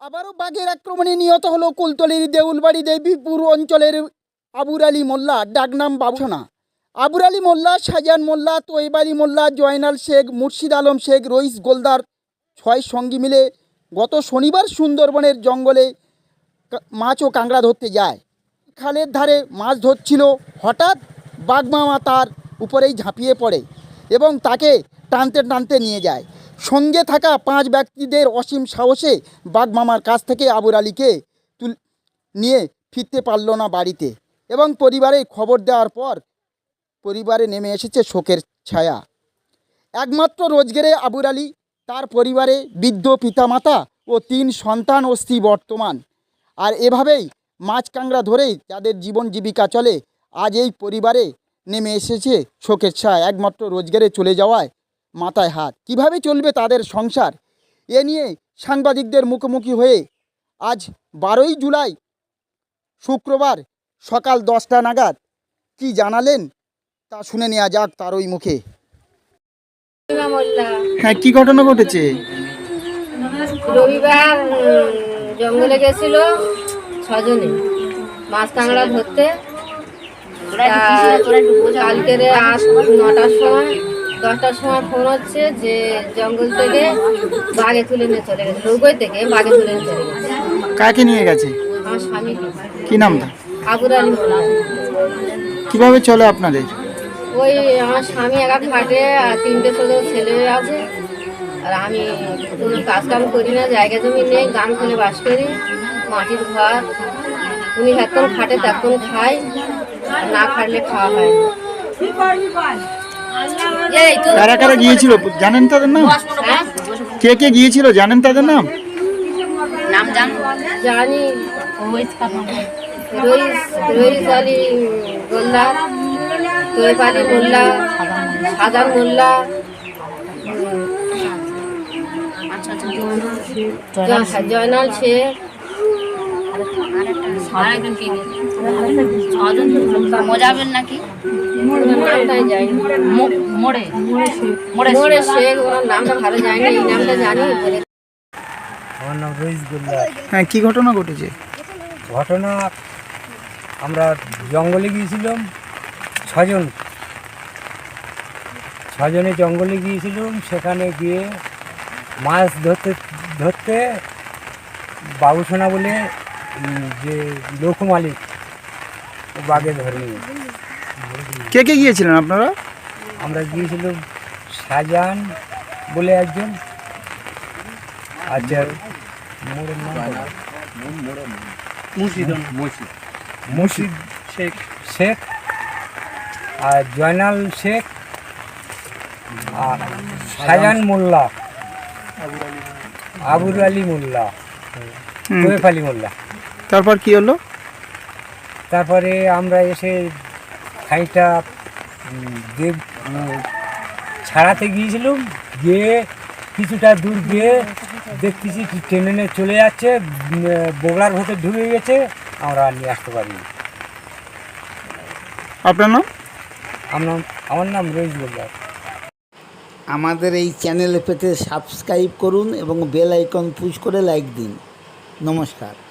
আবারও বাঘের আক্রমণে নিহত হলো কুলতলির দেউলবাড়ি দেবীপুর অঞ্চলের আবুর আলী মোল্লা, ডাকনাম বাবুসোনা। আবুর আলী মোল্লা শাহজাহান মোল্লা তোয়েব আলী মোল্লা, জয়নাল শেখ, মুর্শিদ আলম শেখ, রইস গোলদার ছয় সঙ্গী মিলে গত শনিবার সুন্দরবনের জঙ্গলে মাছ ও কাঁকড়া ধরতে যায়। খালের ধারে মাছ ধরছিল, হঠাৎ বাঘমামা তার উপরেই ঝাঁপিয়ে পড়ে এবং তাকে টানতে টানতে নিয়ে যায়। সঙ্গে থাকা পাঁচ ব্যক্তিদের অসীম সাহসে বাঘমামার কাছ থেকে আবুর আলীকে তুল নিয়ে ফিরতে পারল না বাড়িতে এবং পরিবারে খবর দেওয়ার পর পরিবারে নেমে এসেছে শোকের ছায়া। একমাত্র রোজগারে আবুর আলী, তার পরিবারে বৃদ্ধ পিতামাতা ও তিন সন্তান স্ত্রী বর্তমান। আর এভাবেই মাছ কাঁকড়া ধরেই তাদের জীবন জীবিকা চলে। আজ এই পরিবারে নেমে এসেছে শোকের ছায়া। একমাত্র রোজগারে চলে যাওয়ায় মাথায় হাত। কীভাবে চলবে তাদের সংসার? এ নিয়ে সাংবাদিকদের মুখোমুখি হয়ে আজ বারোই জুলাই শুক্রবার সকাল দশটা নাগাদ কি জানালেন তা শুনে নেওয়া যাক তার ওই মুখে। হ্যাঁ কি ঘটনা ঘটেছে? রবিবার জঙ্গলে গেছিল ছজনে। মাছ কাঁকড়া ধরতে। কালকে আট নটার সময় দশটার সময় ফোন হচ্ছে যে জঙ্গল থেকে বাঘে তুলে নিয়ে চলে গেছে নৌকোয় থেকে বাঘে তুলে নিয়ে চলে গেছে। কাকে নিয়ে গেছে? আমার স্বামী। কি নামটা? আবুর আলী মোল্লা। কীভাবে চলে আপনাদের? ওই আমার স্বামী একা খাটে আর তিনটে ছোট ছেলে আছে। আর আমি কোনো কাজ কাম করি না জায়গা জমি নেই গান খুলে বাস করি মাটির ঘর উনি এতক্ষণ খাটে তখন খাই না খাটলে খাওয়া হয় না। কারা কারা গিয়েছিল? জানেন তাদের নাম? হ্যাঁ? কে কে গিয়েছিল? জানেন তাদের নাম? জানি। রইস রইস আলী গোল্লা তৈব আলী মোল্লা সাজান মোল্লা জয়নাল শেখ মজাবেন নাকি? ওনার নামটাই জানি মো- মোড়ে মোড়ে মোড়ে শেখ ওনার নামটা ভালো জানি এই নামটা জানি। আমার নাম রইস গোল্লা হ্যাঁ কি ঘটনা ঘটেছে? ঘটনা আমরা জঙ্গলে গিয়েছিলাম ছজন। ছজনে জঙ্গলে গিয়েছিলাম সেখানে গিয়ে মাছ ধরতে ধরতে বাবুসোনা বলে যে লোক মালিক ও বাঘে ধরে নিয়ে কে কে গিয়েছিলেন আপনারা? আমরা গিয়েছিলাম শাহজাহান বলে একজন। আচ্ছা মোড়ের নাম মুর্শিদ। শেখ। শেখ আর জয়নাল শেখ আর শাহজাহান মোল্লা। আবুর আলী মোল্লা। তোয়েফ মোল্লা। তারপর কি হলো? তারপরে আমরা এসে খাইটা দেব উম, ছাড়াতে গিয়েছিলাম গিয়ে কিছুটা দূর গিয়ে দেখতেছি কি টেনে চলে যাচ্ছে বগলার ভেতর ঢুকে গেছে আমরা আর নিয়ে আসতে পারিনি। আপনার নাম? আমার আমার নাম রইস গোল্লার আমাদের এই চ্যানেলে পেতে সাবস্ক্রাইব করুন এবং বেল আইকন পুশ করে লাইক দিন। নমস্কার